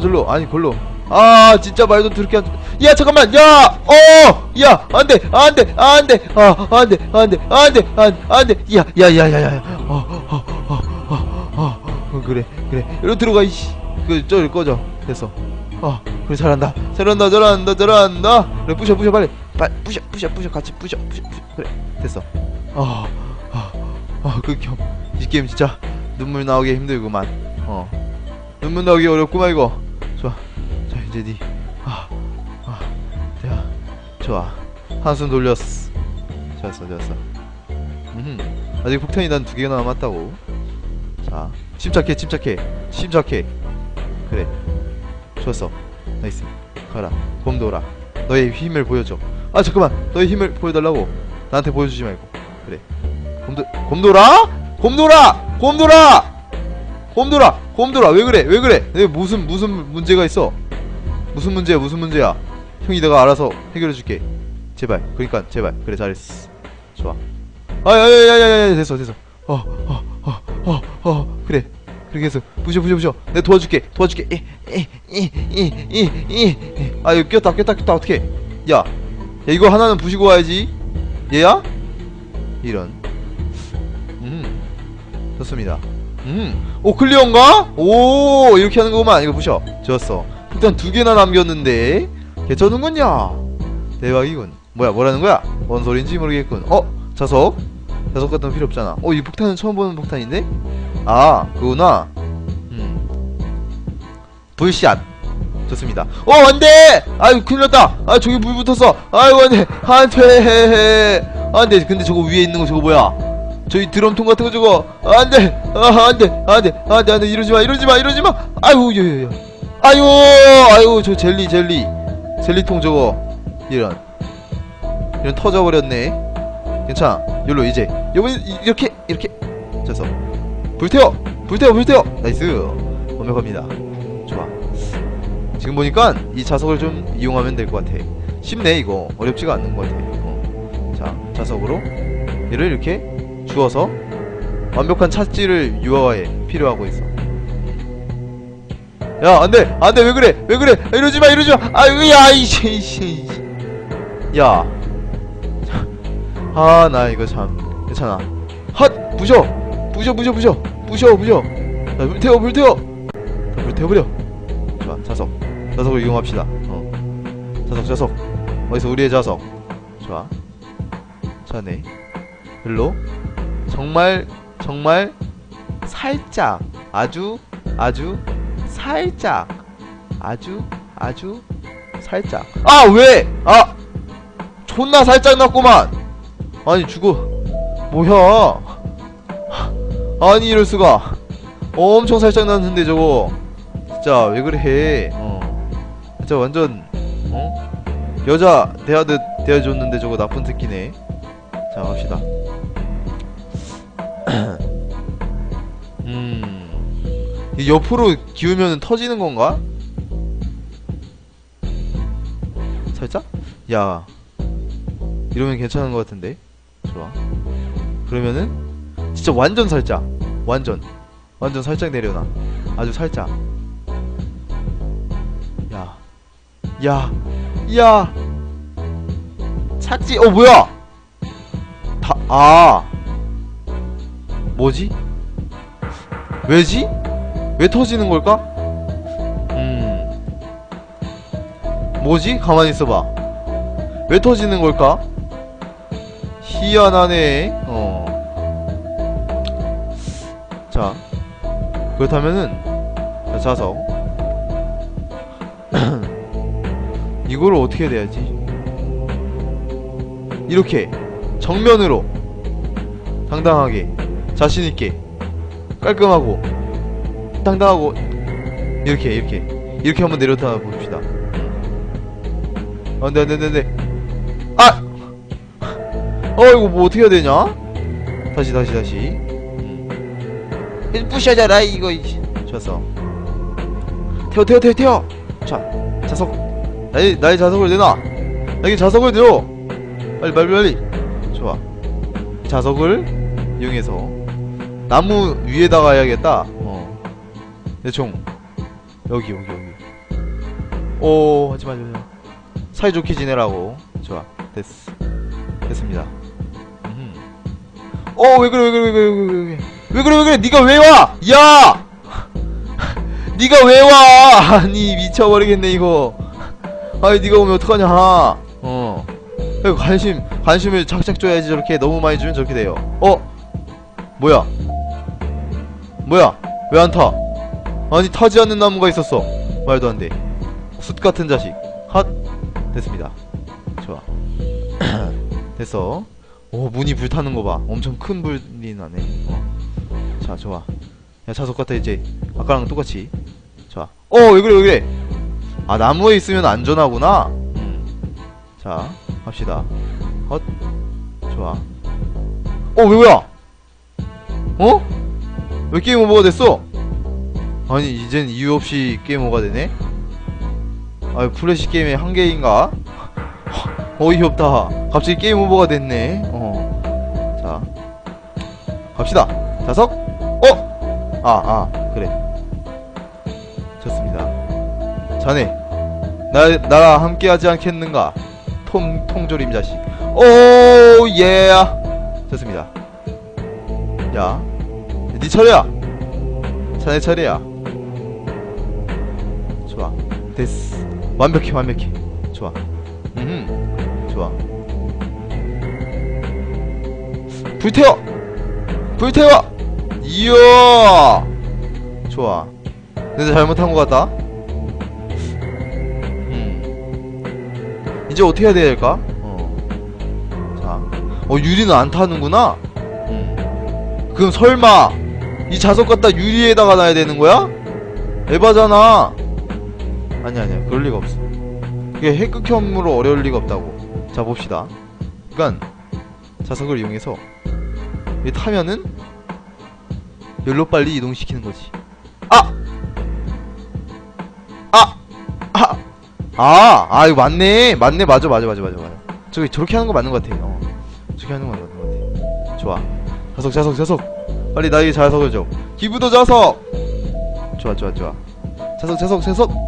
절로. 아니 걸로. 아 진짜 말도 더럽게 안... 야 잠깐만. 야어야 안돼 안돼 안돼. 아 안돼 안돼 안돼 안돼. 야야야야야. 어어어어어 그래 그래. 이리 들어가 이씨. 그저 꺼져. 됐어. 어 그래 잘한다. 잘한다 잘한다 잘한다. 그래 부셔 부셔 빨리. 빨리 부셔 부셔 부셔. 같이 부셔 부셔 부셔. 그래 됐어. 어어어그 겸이 게임 진짜 눈물 나오기 힘들구만. 어. 눈물 나오기 어렵구만 이거 니 아, 아, 야, 좋아. 한숨 돌렸어. 좋았어 좋았어. 음 아직 폭탄이 난 두 개가 남았다고. 자 침착해 침착해 침착해. 그래. 좋았어. 나이스. 가라. 곰돌아. 너의 힘을 보여줘. 아 잠깐만. 너의 힘을 보여달라고. 나한테 보여주지 말고. 그래. 곰돌 곰돌아? 곰돌아! 곰돌아! 곰돌아! 곰돌아! 왜 그래? 왜 그래? 내 무슨 무슨 문제가 있어 무슨 문제야 무슨 문제야? 형이 내가 알아서 해결해 줄게. 제발 그러니까 제발. 그래 잘했어. 좋아. 아야야야야야 됐어 됐어. 어어 어 어 어 그래. 그렇게 해서 부셔 부셔 부셔. 내가 도와줄게 도와줄게. 이이이이이아 이거 꼈다 꼈다 꼈다. 어떻게 야, 야 이거 하나는 부시고 와야지. 얘야? 이런. 음. 좋습니다. 음오 클리어인가? 오 이렇게 하는 거구만. 이거 부셔. 좋았어 일단 두 개나 남겼는데. 개쩌는군요. 대박이군. 뭐야 뭐라는 거야? 뭔 소린지 모르겠군. 어 자석? 자석 같은 거 필요 없잖아. 어 이 폭탄은 처음 보는 폭탄인데? 아 그거구나. 음. 불샷 좋습니다. 어 안돼! 아유 큰일 났다. 아 저기 물 붙었어. 아이고 안돼. 안돼. 안돼. 근데 저거 위에 있는 거 저거 뭐야? 저기 드럼통 같은 거 저거. 안돼. 아 안돼. 안돼. 안돼. 안돼. 이러지 마 이러지 마 이러지 마. 아유 야야야 아유 아유 저 젤리 젤리. 젤리통 저거. 이런. 이런 터져버렸네. 괜찮아. 여기로 이제. 요번 이렇게 이렇게. 됐어 불태워. 불태워 불태워. 나이스. 완벽합니다. 좋아. 지금 보니까 이 자석을 좀 이용하면 될 것 같아. 쉽네 이거. 어렵지가 않는 것 같아 어. 자 자석으로 얘를 이렇게 주어서 완벽한 찻질을 유화에 필요하고 있어 야 안돼 안돼. 왜 그래? 왜 그래? 이러지 마 이러지 마. 아이고 야 이씨 이씨. 야아 나 이거 참 괜찮아. 헛! 부셔! 부셔 부셔 부셔. 부셔 부셔. 자, 불 태워 불 태워. 자, 불 태워버려. 좋아 자석. 자석을 이용합시다. 어. 자석 자석. 어디서 우리의 자석? 좋아. 자네. 별로. 정말 정말 살짝. 아주 아주 살짝 아주 아주 살짝. 아 왜? 아 존나 살짝 났구만. 아니 죽어. 뭐야? 아니 이럴 수가. 엄청 살짝 났는데 저거. 진짜 왜 그래? 어. 진짜 완전 어? 여자 대하듯 대해줬는데 저거 나쁜 특기네. 자 갑시다 옆으로 기우면 터지는 건가? 살짝? 야 이러면 괜찮은 것 같은데 좋아 그러면은 진짜 완전 살짝 완전 완전 살짝 내려놔 아주 살짝 야 야, 야, 착지, 어, 뭐야? 다, 아. 뭐지? 왜지? 왜 터지는 걸까? 음. 뭐지? 가만히 있어봐. 왜 터지는 걸까? 희한하네. 어. 자. 그렇다면은, 자, 자석. 이거를 어떻게 돼야지? 이렇게 정면으로 당당하게 자신 있게 깔끔하고 당당하고 이렇게 이렇게 이렇게 한번 내려타 봅시다. 안돼 안돼 안돼 아! 어 이거 뭐 어떻게 해야 되냐? 다시 다시 다시 음. 부셔져라 이거 이씨. 좋았어 태워 태워 태워 태워 자 자석 나의 나의 자석을 내놔 나에게 자석을 내어 빨리 빨리 빨리 좋아 자석을 이용해서 나무 위에다가 해야겠다 어 대충 여기 여기 여기. 오 하지마 하지마 사이좋게 지내라고. 좋아. 됐어 됐습니다. 음. 어 왜 그래 왜 그래 왜 그래 왜 그래 왜 그래? 왜 그래 왜 그래? 니가 왜 와? 야! 니가 왜 와? 아니 미쳐버리겠네 이거. 아니 니가 오면 어떡하냐? 어. 관심 관심을 착착 줘야지 저렇게 너무 많이 주면 저렇게 돼요. 어? 뭐야? 뭐야? 왜 안 타? 아니 타지 않는 나무가 있었어. 말도 안돼. 숯 같은 자식. 핫. 됐습니다. 좋아. 됐어. 오 문이 불타는 거봐. 엄청 큰 불이 나네. 어. 자 좋아. 야 자석 같아 이제. 아까랑 똑같이. 좋아. 어왜 그래 왜 그래? 아 나무에 있으면 안전하구나. 음. 자 합시다. 헛. 좋아. 어왜 뭐야? 어? 왜 게임 오버가 됐어? 아니 이젠 이유 없이 게임 오버가 되네? 아 플래시 게임의 한계인가? 어이없다. 갑자기 게임 오버가 됐네. 어 자 갑시다. 자석. 어? 아아 그래. 좋습니다. 자네 나, 나랑 함께하지 않겠는가? 통, 통조림 자식. 오예 좋습니다. 야네 차례야. 자네 차례야 좋아. 됐어 완벽해 완벽해. 좋아. 음 좋아. 불태워! 불태워! 이야! 좋아. 근데 잘못한 것 같다. 음. 이제 어떻게 해야 될까? 어자어 유리는 안 타는구나? 음. 그럼 설마 이 자석 갖다 유리에다가 놔야 되는 거야? 에바잖아 아니 아니야 그럴 리가 없어 그게 핵극혐으로 어려울 리가 없다고. 자 봅시다. 그니깐 자석을 이용해서 이 타면은 열로 빨리 이동시키는 거지. 아! 아! 아! 아! 아 이거 맞네. 맞네. 맞아 맞아 맞아 맞아 맞아. 저기 저렇게 하는 거 맞는 것 같아. 어. 저렇게 하는 거 맞는 것 같아. 좋아. 자석 자석 자석. 빨리 나에게 자석을 줘. 기부도 자석! 좋아 좋아 좋아. 자석 자석 자석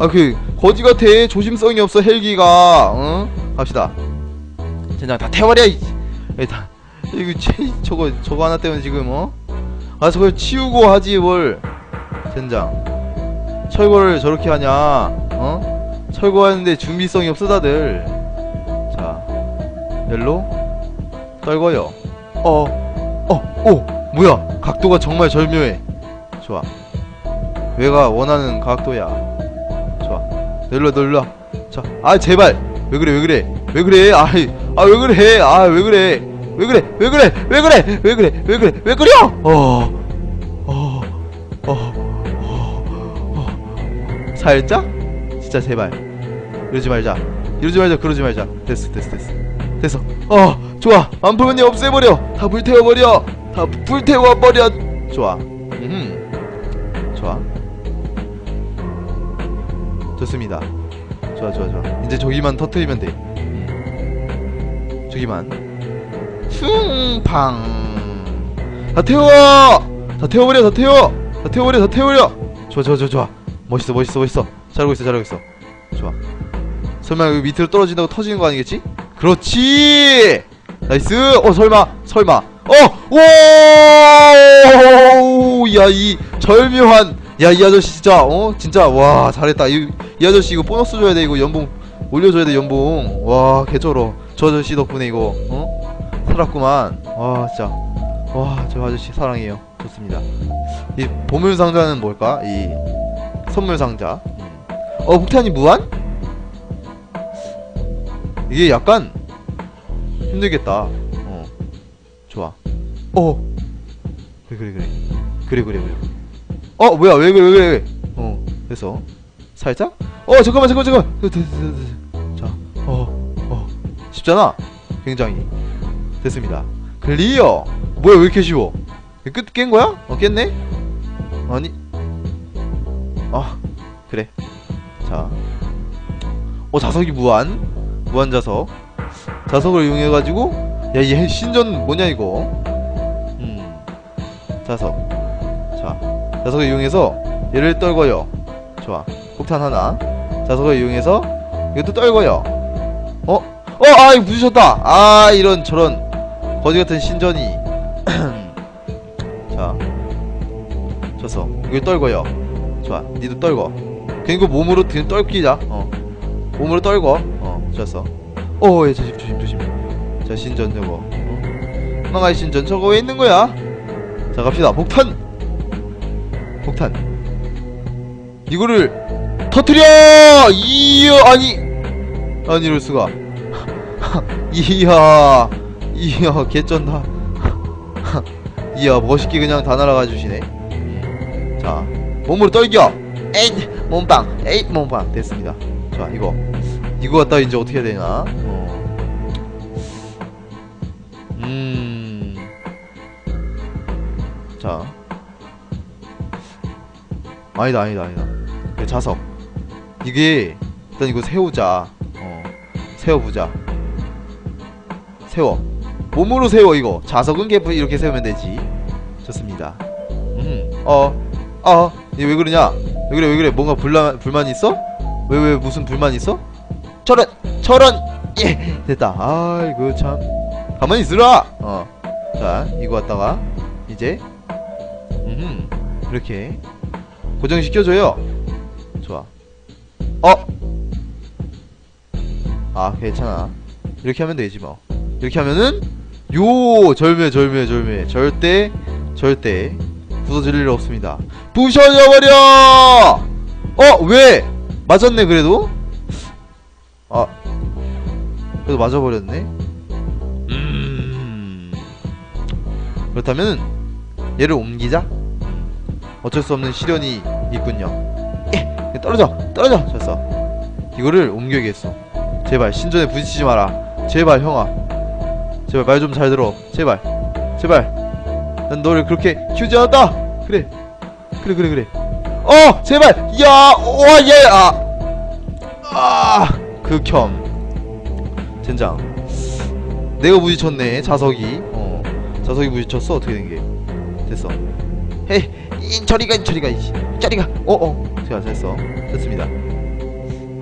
아 그 거지 같아. 조심성이 없어 헬기가. 응 갑시다. 젠장 다 태워려 이. 다. 이거 치, 저거 저거 하나 때문에 지금 어 아 저걸 치우고 하지 뭘. 젠장. 철거를 저렇게 하냐? 어? 철거하는데 준비성이 없어 다들. 자 옐로 떨궈요. 어 어 오 뭐야? 각도가 정말 절묘해. 좋아. 왜가 원하는 각도야 놀러 놀러 자 아 제발 왜 그래 왜 그래 왜 그래 아이 아왜 그래 아 왜 그래 왜 그래 왜 그래 왜 그래 왜 그래 왜 그래 왜 그래 어어어어 살짝 진짜 제발 이러지 말자 이러지 말자 그러지 말자 됐어 됐어 됐어 됐어 어 좋아 안 풀면 없애버려 다 불태워버려 다 불태워버려 좋아 음 좋아 좋습니다. 좋아 좋아 좋아. 이제 저기만 터트리면 돼. 음. 저기만. 쿵팡. 다 태워! 다 태워버려 다 태워! 다 태워버려 다 태워버려! 좋아 좋아 좋아 좋아. 멋있어 멋있어 멋있어. 잘하고 있어 잘하고 있어. 좋아. 설마 여기 밑으로 떨어진다고 터지는 거 아니겠지? 그렇지! 나이스! 어 설마 설마. 어 오 야이 절묘한 야 이 아저씨 진짜 어? 진짜 와 잘했다. 이, 이 아저씨 이거 보너스 줘야 돼 이거 연봉. 올려줘야 돼 연봉. 와 개쩔어. 저 아저씨 덕분에 이거 어? 살았구만. 와 진짜. 와 저 아저씨 사랑해요. 좋습니다. 이 보물 상자는 뭘까? 이 선물 상자. 음. 어 폭탄이 무한? 이게 약간 힘들겠다. 어. 좋아. 어. 그래 그래 그래. 그래 그래 그래 어 뭐야 왜왜 그래 왜? 어 됐어. 살짝? 어 잠깐만 잠깐만 잠깐만. 어, 됐, 됐, 됐, 됐. 자, 어, 어. 쉽잖아. 굉장히. 됐습니다. 클리어. 뭐야 왜 이렇게 쉬워? 끝 깬 거야? 어 깼네? 아니. 아 그래. 자. 어 자석이 무한? 무한 자석. 자석을 이용해 가지고 야얘 신전 뭐냐 이거? 음. 자석 자 자석을 이용해서 얘를 떨궈요. 좋아. 폭탄 하나. 자석을 이용해서 이것도 떨궈요. 어? 어! 아 이거 부딪혔다. 아 이런 저런 거지 같은 신전이. 자 졌어. 이걸 떨궈요. 좋아. 니도 떨궈. 그리고 몸으로 그냥 떨기자. 어. 몸으로 떨궈. 어 좋았어. 어예 조심 조심 조심. 자 신전 저거. 어? 망할 신전 저거 왜 있는 거야. 자 갑시다. 폭탄 폭탄 이거를 터트려! 이야 아니. 아니 이럴 수가. 이야 이야 개쩐다. 이야 멋있게 그냥 다 날아가 주시네. 자 몸으로 떨겨. 에잇 몸빵. 에잇 몸빵. 됐습니다. 자 이거. 이거 갖다 이제 어떻게 해야 되나 어. 음. 자 아니다 아니다 아니다. 그 자석. 이게 일단 이거 세우자. 어 세워보자. 세워. 몸으로 세워 이거. 자석은 개프 이렇게 세우면 되지. 좋습니다. 음어어얘왜 그러냐? 왜 그래 왜 그래? 뭔가 불만 불만 있어? 왜왜 무슨 불만 있어? 저런 저런 예! 됐다. 아이고 참. 가만히 있으라! 어자 이거 갖다가 이제 음 이렇게 고정시켜줘요. 좋아. 어? 아 괜찮아. 이렇게 하면 되지 뭐. 이렇게 하면은 요 절묘 절묘 절묘. 절대 절대 부서질 일 없습니다. 부셔져버려! 어 왜? 맞았네 그래도? 아 그래도 맞아버렸네? 음. 그렇다면 얘를 옮기자 어쩔 수 없는 시련이 있군요. 예 떨어져 떨어져 졌어. 이거를 옮겨야겠어. 제발 신전에 부딪히지 마라. 제발 형아. 제발 말 좀 잘 들어. 제발 제발. 난 너를 그렇게 키우지 않았다. 그래 그래 그래 그래. 어 제발. 야와얘아 아, 극혐. 젠장. 내가 부딪혔네 자석이. 어 자석이 부딪혔어. 어떻게 된게 됐어 헤이 이 저리가 저리가 저리가. 어어. 제가 됐어. 됐습니다.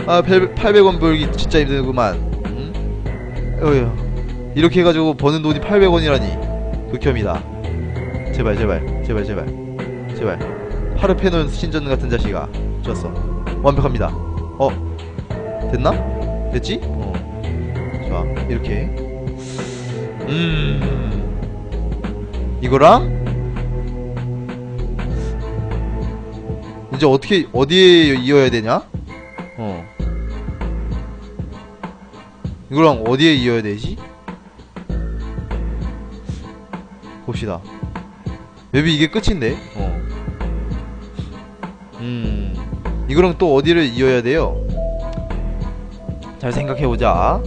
아 800원 벌기 진짜 힘들구만. 응? 어휴. 이렇게 해가지고 버는 돈이 800원이라니. 극혐이다. 제발 제발 제발 제발. 제발. 파르페논 신전 같은 자식아. 좋았어. 완벽합니다. 어? 됐나? 됐지? 어. 좋아. 이렇게. 음. 이거랑 이제 어떻게 어디에 이어야 되냐? 어 이거랑 어디에 이어야 되지? 봅시다 맵이 이게 끝인데 어. 음 이거랑 또 어디를 이어야 돼요 잘 생각해보자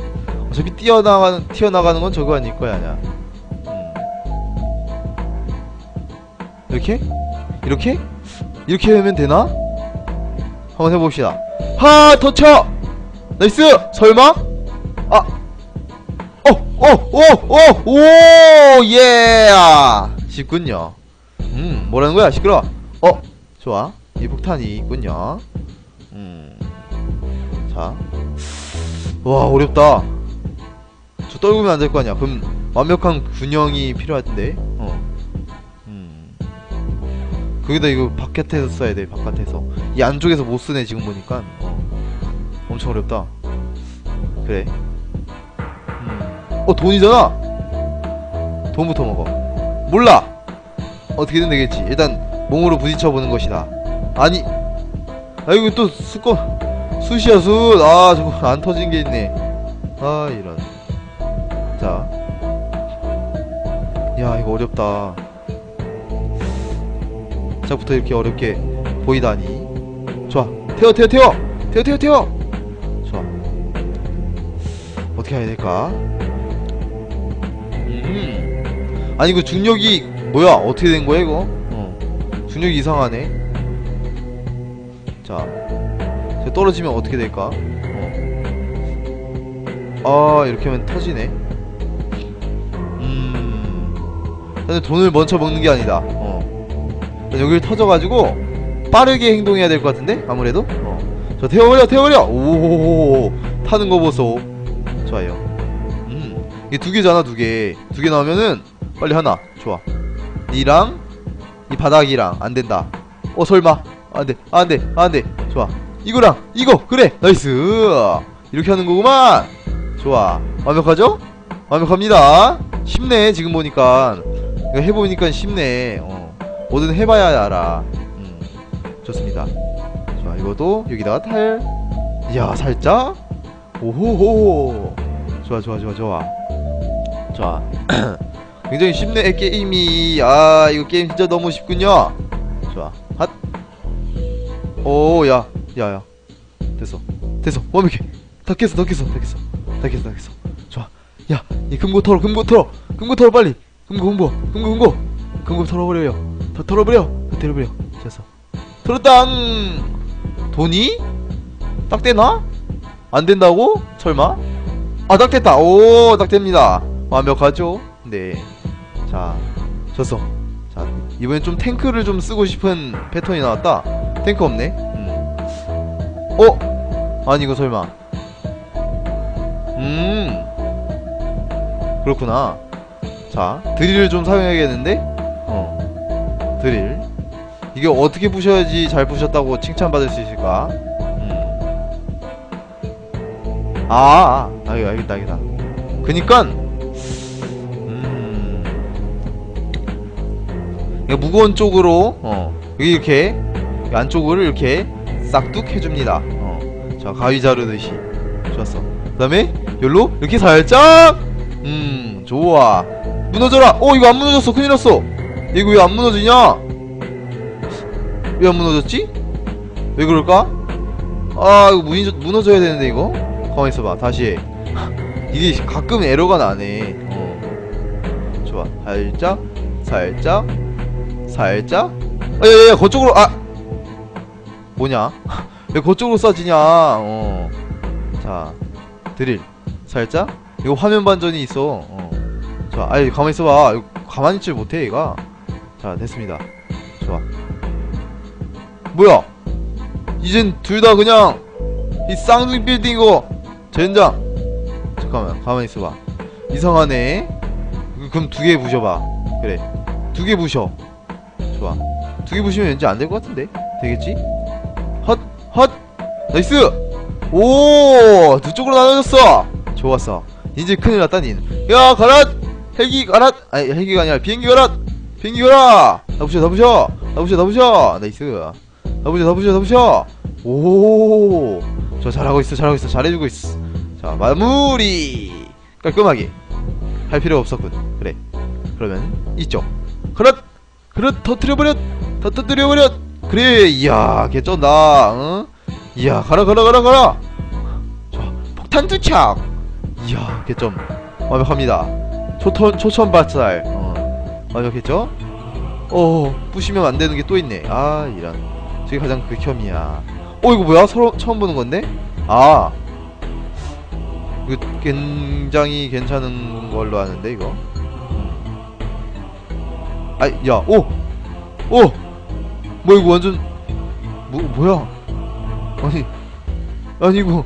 어차피 뛰어나가는 튀어나가는 건 저거 아닐 거야 아냐 음. 이렇게? 이렇게? 이렇게 하면 되나? 한번 해봅시다 하! 터쳐! 나이스! 설마? 아! 어! 어! 어! 어! 오! 예! 쉽군요 음 뭐라는 거야 시끄러 어 좋아 이 폭탄이 있군요 음자 와 어렵다 저 떨구면 안 될 거 아니야 그럼 완벽한 균형이 필요한데 어음 거기다 이거 바깥에서 써야 돼 바깥에서. 이 안쪽에서 못 쓰네 지금 보니까. 어 엄청 어렵다. 그래. 음 어 돈이잖아! 돈부터 먹어. 몰라! 어떻게든 되겠지. 일단 몸으로 부딪혀 보는 것이다. 아니! 아이고 또 수건 숯이야 숯아 저거 안 터진 게 있네. 아 이런. 자 야 이거 어렵다 시작부터 이렇게 어렵게 보이다니. 좋아. 태워 태워 태워! 태워 태워 태워! 좋아. 어떻게 해야 될까? 음. 아니 이거 중력이 뭐야? 어떻게 된 거야 이거? 어. 중력이 이상하네. 자. 저 떨어지면 어떻게 될까? 어 아 이렇게 하면 터지네. 음. 근데 돈을 먼저 먹는 게 아니다. 어 여기를 터져가지고 빠르게 행동해야 될 것 같은데? 아무래도? 어. 저 태워버려 태워버려! 오 타는 거 보소. 좋아요. 음. 이게 두 개잖아 두개두 개 나오면은 빨리 하나. 좋아. 니랑 이 바닥이랑 안 된다. 어 설마. 안돼. 안돼. 안돼. 좋아. 이거랑 이거. 그래. 나이스. 이렇게 하는 거구만. 좋아. 완벽하죠? 완벽합니다. 쉽네 지금 보니까. 이거 해보니까 쉽네. 어 뭐든 해봐야 알아. 음 좋습니다. 좋아 이것도 여기다가 탈. 이야 살짝. 오호호 좋아 좋아 좋아 좋아. 좋아. 굉장히 쉽네 게임이. 아 이거 게임 진짜 너무 쉽군요. 좋아 핫 오 야 야 야. 됐어 됐어. 완벽해 다 깼어 다 깼어 다 깼어. 다 깼어 다 깼어. 좋아. 야 이 금고 털어 금고 털어. 금고 털어 빨리. 금고 금고 금고 금고 금고 털어버려요 더 털어버려. 더 털어버려. 됐어 털었당 돈이 딱 되나? 안 된다고? 설마? 아 딱 됐다. 오 딱 됩니다. 완벽하죠? 네자 졌어 자 이번엔 좀 탱크를 좀 쓰고 싶은 패턴이 나왔다. 탱크 없네. 음. 어? 아니 이거 설마. 음. 그렇구나. 자 드릴을 좀 사용해야겠는데? 어 드릴. 이게 어떻게 부셔야지 잘 부셨다고 칭찬받을 수 있을까? 음. 아, 아 알겠, 알겠다 알겠다. 그니깐 음. 무거운 쪽으로 어 이렇게 이 안쪽을 이렇게 싹둑 해줍니다. 어 자 가위 자르듯이. 좋았어. 그 다음에 열로 이렇게 살짝 음 좋아. 무너져라. 어 이거 안 무너졌어. 큰일 났어 이거 왜 안 무너지냐? 왜 안 무너졌지? 왜 그럴까? 아 이거 무너져, 무너져야 되는데 이거? 가만히 있어봐 다시. 해 이게 가끔 에러가 나네. 어. 좋아 살짝 살짝 살짝. 야야야 거쪽으로 아! 뭐냐? 왜 거쪽으로 쏴지냐? 어 자 드릴. 살짝. 이거 화면 반전이 있어. 어 자 아니 가만히 있어봐. 가만히 있질 못해 얘가 자 됐습니다. 좋아. 뭐야? 이젠 둘 다 그냥 이 쌍둥이 빌딩이고 젠장. 잠깐만 가만히 있어봐. 이상하네. 그럼 두 개 부셔봐. 그래. 두 개 부셔. 좋아. 두 개 부시면 왠지 안 될 것 같은데? 되겠지? 헛 헛. 나이스! 오 두 쪽으로 나눠졌어. 좋았어. 이제 큰일 났다 닌 야 가라 헬기 가라 아니 헬기가 아니라 비행기 가라 비행기 가라! 다 부셔 다 부셔! 다 부셔 다 부셔! 나이스 다 부셔 다 부셔 다 부셔! 오 저 잘하고 있어 잘하고 있어 잘해주고 있어. 자 마무리! 깔끔하게. 할 필요 없었군. 그래. 그러면 이쪽 그렇 터뜨려버려 더 터뜨려버려 그래 이야 개쩐다 응? 이야 가라 가라 가라 가라. 자 폭탄 투착 이야 개점 완벽합니다. 초천 초천 발살. 어 완벽했죠? 어 부시면 안 되는 게 또 있네. 아 이런. 저게 가장 극혐이야. 어 이거 뭐야? 서로 처음 보는 건데? 아. 이거 굉장히 괜찮은 걸로 아는데 이거? 아이 야오! 오! 뭐 이거 완전 뭐 뭐야? 아니 아니 이거.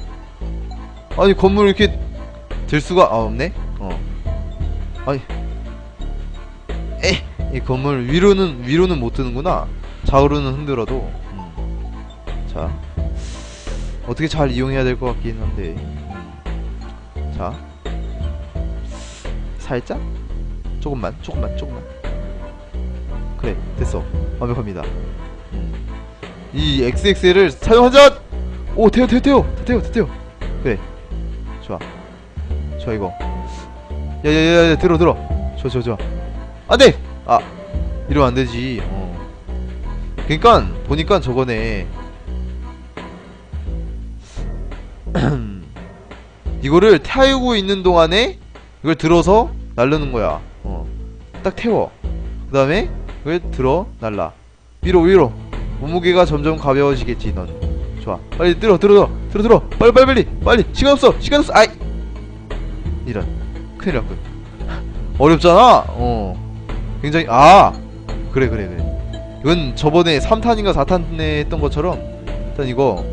아니 건물 이렇게 들 수가 아 없네? 어. 아니 에 이 건물 위로는 위로는 못 드는구나. 좌우로는 흔들어도. 음. 자. 어떻게 잘 이용해야 될 것 같긴 한데. 음. 자. 살짝? 조금만 조금만 조금만. 그래 됐어. 완벽합니다. 음. 이 XXL을 사용하자! 오 태워 태워 태워! 다 태워 다 태워! 그래. 좋아. 좋아 이거. 야 야 야 야 들어 들어. 좋아 좋아 좋아 안돼 아 이러면 안되지. 어. 그니까 보니까 저거네. 이거를 태우고 있는 동안에 이걸 들어서 날르는 거야. 어. 딱 태워. 그 다음에 이걸 들어 날라. 위로 위로. 몸무게가 점점 가벼워지겠지 넌. 좋아. 빨리 들어 들어 들어 들어. 빨리 빨리 빨리 빨리. 시간 없어 시간 없어. 아이. 이런. 큰일 났군. 어렵잖아. 어 굉장히 아! 그래 그래 그래. 이건 저번에 3탄인가 4탄에 했던 것처럼 일단 이거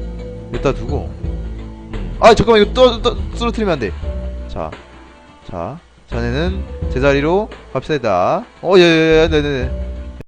여기다 두고. 음. 아 잠깐만 이거 떠, 떠, 쓰러뜨리면 안돼. 자, 자 자네는 제자리로 갑시다 어 예예예 네네네